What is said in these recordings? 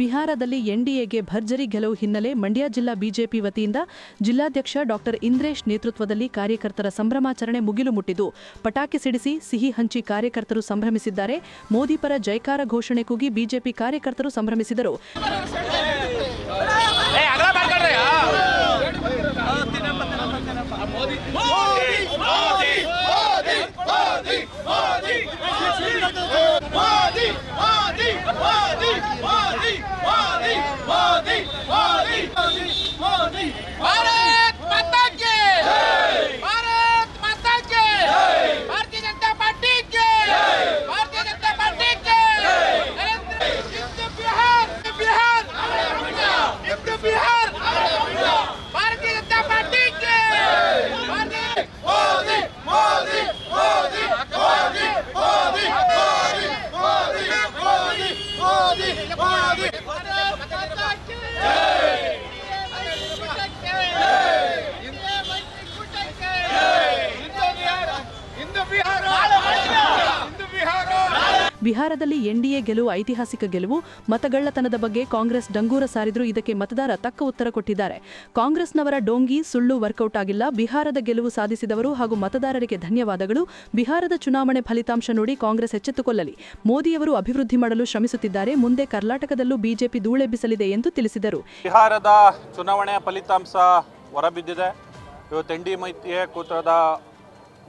ಬಿಹಾರದಲ್ಲಿ ಎನ್ಡಿಎಗೆ ಭರ್ಜರಿ ಗೆಲುವು ಹಿನ್ನೆಲೆ ಮಂಡ್ಯ ಜಿಲ್ಲಾ ಬಿಜೆಪಿ ವತಿಯಿಂದ ಜಿಲ್ಲಾಧ್ಯಕ್ಷ ಡಾಕ್ಟರ್ ಇಂದ್ರೇಶ್ ನೇತೃತ್ವದಲ್ಲಿ ಕಾರ್ಯಕರ್ತರ ಸಂಭ್ರಮಾಚರಣೆ ಮುಗಿಲು ಮುಟ್ಟಿದ್ದು, ಪಟಾಕಿ ಸಿಡಿಸಿ ಸಿಹಿ ಹಂಚಿ ಕಾರ್ಯಕರ್ತರು ಸಂಭ್ರಮಿಸಿದ್ದಾರೆ. ಮೋದಿ ಪರ ಜೈಕಾರ ಘೋಷಣೆ ಕೂಗಿ ಬಿಜೆಪಿ ಕಾರ್ಯಕರ್ತರು ಸಂಭ್ರಮಿಸಿದರು. भारत माता की भारत माता की भारतीय जनता पार्टी की भारतीय जनता पार्टी की नरेंद्र बिहार बिहार बिहार भारतीय जनता पार्टी की मोदी मोदी मोदी मोदी मोदी मोदी मोदी मोदी मोदी ಬಿಹಾರದಲ್ಲಿ ಎನ್ಡಿಎ ಗೆಲುವು, ಐತಿಹಾಸಿಕ ಗೆಲುವು, ಮತಗಳ್ಳತನದ ಬಗ್ಗೆ ಕಾಂಗ್ರೆಸ್ ಡಂಗೂರ ಸಾರಿದ್ರು, ಇದಕ್ಕೆ ಮತದಾರ ತಕ್ಕ ಉತ್ತರ ಕೊಟ್ಟಿದ್ದಾರೆ. ಕಾಂಗ್ರೆಸ್ನವರ ಡೋಂಗಿ, ಸುಳ್ಳು ವರ್ಕೌಟ್ ಆಗಿಲ್ಲ. ಬಿಹಾರದ ಗೆಲುವು ಸಾಧಿಸಿದವರು ಹಾಗೂ ಮತದಾರರಿಗೆ ಧನ್ಯವಾದಗಳು. ಬಿಹಾರದ ಚುನಾವಣೆ ಫಲಿತಾಂಶ ನೋಡಿ ಕಾಂಗ್ರೆಸ್ ಎಚ್ಚೆತ್ತುಕೊಳ್ಳಲಿ. ಮೋದಿಯವರು ಅಭಿವೃದ್ಧಿ ಮಾಡಲು ಶ್ರಮಿಸುತ್ತಿದ್ದಾರೆ. ಮುಂದೆ ಕರ್ನಾಟಕದಲ್ಲೂ ಬಿಜೆಪಿ ಧೂಳೆಬ್ಬಿಸಲಿದೆ ಎಂದು ತಿಳಿಸಿದರು. ಬಿಹಾರದ ಚುನಾವಣೆಯ ಫಲಿತಾಂಶ ಹೊರಬಿದ್ದಿದೆ. ಇವತ್ತು ಎನ್ ಡಿ ಮೈತ್ರಿಯ ಕೂತ್ರದ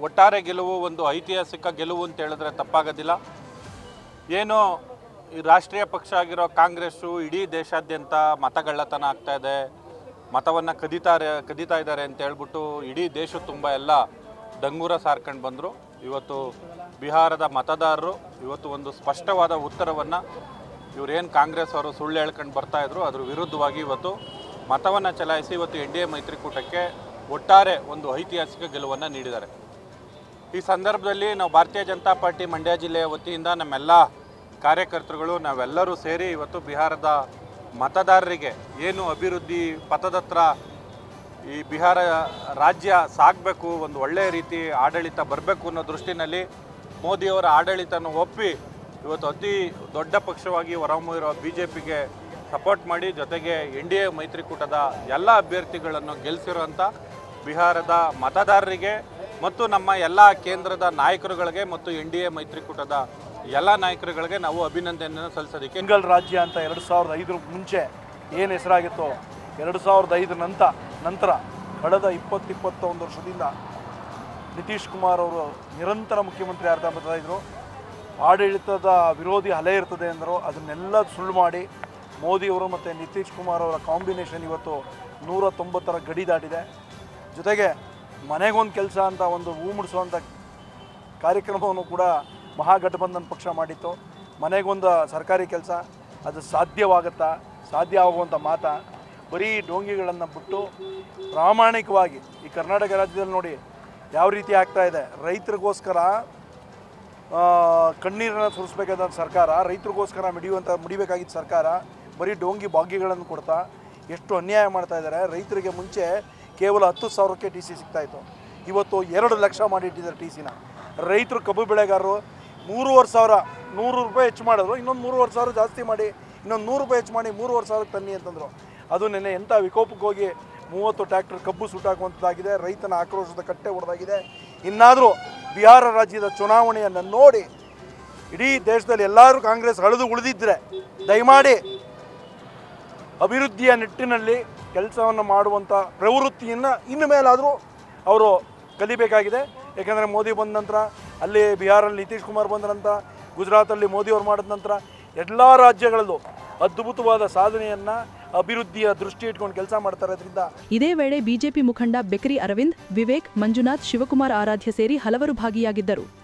ಒಟ್ಟಾರೆ ಗೆಲುವು, ಒಂದು ಐತಿಹಾಸಿಕ ಗೆಲುವು ಅಂತ ಹೇಳಿದ್ರೆ ತಪ್ಪಾಗೋದಿಲ್ಲ. ಏನು ಈ ರಾಷ್ಟ್ರೀಯ ಪಕ್ಷ ಆಗಿರೋ ಕಾಂಗ್ರೆಸ್ಸು ಇಡೀ ದೇಶಾದ್ಯಂತ ಮತಗಳ್ಳತನ ಆಗ್ತಾ ಇದೆ, ಮತವನ್ನು ಕದೀತಾರೆ, ಕದೀತಾ ಇದ್ದಾರೆ ಅಂತ ಹೇಳ್ಬಿಟ್ಟು ಇಡೀ ದೇಶ ತುಂಬ ಎಲ್ಲ ಡಂಗೂರ ಸಾರ್ಕೊಂಡು ಬಂದರು. ಇವತ್ತು ಬಿಹಾರದ ಮತದಾರರು ಇವತ್ತು ಒಂದು ಸ್ಪಷ್ಟವಾದ ಉತ್ತರವನ್ನು ಇವರೇನು ಕಾಂಗ್ರೆಸ್ ಅವರು ಸುಳ್ಳು ಹೇಳ್ಕೊಂಡು ಬರ್ತಾಯಿದ್ರು ಅದ್ರ ವಿರುದ್ಧವಾಗಿ ಇವತ್ತು ಮತವನ್ನು ಚಲಾಯಿಸಿ ಇವತ್ತು ಎನ್ ಡಿ ಎ ಮೈತ್ರಿಕೂಟಕ್ಕೆ ಒಟ್ಟಾರೆ ಒಂದು ಐತಿಹಾಸಿಕ ಗೆಲುವನ್ನು ನೀಡಿದ್ದಾರೆ. ಈ ಸಂದರ್ಭದಲ್ಲಿ ನಾವು ಭಾರತೀಯ ಜನತಾ ಪಾರ್ಟಿ ಮಂಡ್ಯ ಜಿಲ್ಲೆಯ ವತಿಯಿಂದ ನಮ್ಮೆಲ್ಲ ಕಾರ್ಯಕರ್ತರುಗಳು, ನಾವೆಲ್ಲರೂ ಸೇರಿ ಇವತ್ತು ಬಿಹಾರದ ಮತದಾರರಿಗೆ ಏನು ಅಭಿವೃದ್ಧಿ, ಪಥದತ್ರ ಈ ಬಿಹಾರ ರಾಜ್ಯ ಸಾಗಬೇಕು, ಒಂದು ಒಳ್ಳೆಯ ರೀತಿ ಆಡಳಿತ ಬರಬೇಕು ಅನ್ನೋ ದೃಷ್ಟಿನಲ್ಲಿ ಮೋದಿಯವರ ಆಡಳಿತನ ಒಪ್ಪಿ ಇವತ್ತು ಅತಿ ದೊಡ್ಡ ಪಕ್ಷವಾಗಿ ಹೊರಹೊಮ್ಮಿರೋ ಬಿ ಜೆ ಪಿಗೆ ಸಪೋರ್ಟ್ ಮಾಡಿ, ಜೊತೆಗೆ ಎನ್ ಡಿ ಎ ಮೈತ್ರಿಕೂಟದ ಎಲ್ಲ ಅಭ್ಯರ್ಥಿಗಳನ್ನು ಗೆಲ್ಲಿಸಿರುವಂಥ ಬಿಹಾರದ ಮತದಾರರಿಗೆ ಮತ್ತು ನಮ್ಮ ಎಲ್ಲ ಕೇಂದ್ರದ ನಾಯಕರುಗಳಿಗೆ ಮತ್ತು ಎನ್ ಡಿ ಎ ಮೈತ್ರಿಕೂಟದ ಎಲ್ಲ ನಾಯಕರುಗಳಿಗೆ ನಾವು ಅಭಿನಂದನೆಯನ್ನು ಸಲ್ಲಿಸೋದಕ್ಕೆ ಸಿಂಗಲ್ ರಾಜ್ಯ ಅಂತ ಎರಡು ಸಾವಿರದ ಐದರ ಮುಂಚೆ ಏನು ಹೆಸರಾಗಿತ್ತೋ ಎರಡು ಸಾವಿರದ ಐದರ ನಂತರ ನಂತರ ಕಳೆದ ಇಪ್ಪತ್ತು ಇಪ್ಪತ್ತೊಂದು ವರ್ಷದಿಂದ ನಿತೀಶ್ ಕುಮಾರ್ ಅವರು ನಿರಂತರ ಮುಖ್ಯಮಂತ್ರಿ ಆಗ್ತಾ ಬರ್ತಾಯಿದ್ರು ಆಡಳಿತದ ವಿರೋಧಿ ಅಲೆ ಇರ್ತದೆ ಅಂದರು. ಅದನ್ನೆಲ್ಲ ಸುಳ್ಳು ಮಾಡಿ ಮೋದಿಯವರು ಮತ್ತು ನಿತೀಶ್ ಕುಮಾರ್ ಅವರ ಕಾಂಬಿನೇಷನ್ ಇವತ್ತು ನೂರ ತೊಂಬತ್ತರ ಗಡಿ ದಾಟಿದೆ. ಜೊತೆಗೆ ಮನೆಗೊಂದು ಕೆಲಸ ಅಂತ ಒಂದು ಹೂ ಮುಡಿಸುವಂಥ ಕಾರ್ಯಕ್ರಮವನ್ನು ಕೂಡ ಮಹಾಗಠಬಂಧನ್ ಪಕ್ಷ ಮಾಡಿತ್ತು. ಮನೆಗೊಂದು ಸರ್ಕಾರಿ ಕೆಲಸ, ಅದು ಸಾಧ್ಯವಾಗುತ್ತಾ ಸಾಧ್ಯ ಆಗುವಂಥ ಮಾತಾ. ಬರೀ ಡೋಂಗಿಗಳನ್ನು ಬಿಟ್ಟು ಪ್ರಾಮಾಣಿಕವಾಗಿ ಈ ಕರ್ನಾಟಕ ರಾಜ್ಯದಲ್ಲಿ ನೋಡಿ ಯಾವ ರೀತಿ ಆಗ್ತಾ ಇದೆ. ರೈತರಿಗೋಸ್ಕರ ಕಣ್ಣೀರನ್ನು ಸುರಿಸ್ಬೇಕಾದಂಥ ಸರ್ಕಾರ, ರೈತರಿಗೋಸ್ಕರ ಮಿಡಿಯುವಂಥ ಮುಡಿಬೇಕಾಗಿದ್ದ ಸರ್ಕಾರ ಬರೀ ಡೋಂಗಿ ಭಾಗ್ಯಗಳನ್ನು ಕೊಡ್ತಾ ಎಷ್ಟು ಅನ್ಯಾಯ ಮಾಡ್ತಾ ಇದ್ದಾರೆ ರೈತರಿಗೆ ಮುಂಚೆ ಕೇವಲ ಹತ್ತು ಸಾವಿರಕ್ಕೆ ಟಿ ಸಿ ಸಿಗ್ತಾಯಿತ್ತು. ಇವತ್ತು ಎರಡು ಲಕ್ಷ ಮಾಡಿಟ್ಟಿದ್ದಾರೆ ಟಿ ಸಿನ ರೈತರು ಕಬ್ಬು ಬೆಳೆಗಾರರು ಮೂರುವರೆ ಸಾವಿರ, ನೂರು ರೂಪಾಯಿ ಹೆಚ್ಚು ಮಾಡಿದ್ರು, ಇನ್ನೊಂದು ಮೂರುವರೆ ಸಾವಿರ ಜಾಸ್ತಿ ಮಾಡಿ, ಇನ್ನೊಂದು ನೂರು ರೂಪಾಯಿ ಹೆಚ್ಚು ಮಾಡಿ ಮೂರುವರೆ ಸಾವಿರಕ್ಕೆ ತನ್ನಿ ಅಂತಂದರು. ಅದು ನೆನ್ನೆ ಎಂಥ ವಿಕೋಪಕ್ಕೆ ಹೋಗಿ ಮೂವತ್ತು ಟ್ಯಾಕ್ಟರ್ ಕಬ್ಬು ಸುಟ್ಟಾಕುವಂಥದ್ದಾಗಿದೆ, ರೈತನ ಆಕ್ರೋಶದ ಕಟ್ಟೆ ಹೊಡೆದಾಗಿದೆ ಇನ್ನಾದರೂ ಬಿಹಾರ ರಾಜ್ಯದ ಚುನಾವಣೆಯನ್ನು ನೋಡಿ, ಇಡೀ ದೇಶದಲ್ಲಿ ಎಲ್ಲರೂ ಕಾಂಗ್ರೆಸ್ ಹಳಿದು ಉಳಿದಿದ್ದರೆ ದಯಮಾಡಿ ಅಭಿವೃದ್ಧಿಯ ನಿಟ್ಟಿನಲ್ಲಿ ಕೆಲಸವನ್ನು ಮಾಡುವಂಥ ಪ್ರವೃತ್ತಿಯನ್ನು ಇನ್ನು ಮೇಲಾದರೂ ಅವರು ಕಲಿಬೇಕಾಗಿದೆ. ಏಕೆಂದರೆ ಮೋದಿ ಬಂದ ನಂತರ, ಅಲ್ಲಿ ಬಿಹಾರಲ್ಲಿ ನಿತೀಶ್ ಕುಮಾರ್ ಬಂದ ನಂತರ, ಗುಜರಾತಲ್ಲಿ ಮೋದಿಯವರು ಮಾಡಿದ ನಂತರ ಎಲ್ಲ ರಾಜ್ಯಗಳಲ್ಲೂ ಅದ್ಭುತವಾದ ಸಾಧನೆಯನ್ನು, ಅಭಿವೃದ್ಧಿಯ ದೃಷ್ಟಿ ಇಟ್ಕೊಂಡು ಕೆಲಸ ಮಾಡ್ತಾರೆ ಇದೇ ವೇಳೆ ಬಿಜೆಪಿ ಮುಖಂಡ ಬೆಕರಿ ಅರವಿಂದ್, ವಿವೇಕ್, ಮಂಜುನಾಥ್, ಶಿವಕುಮಾರ್ ಆರಾಧ್ಯ ಸೇರಿ ಹಲವರು ಭಾಗಿಯಾಗಿದ್ದರು.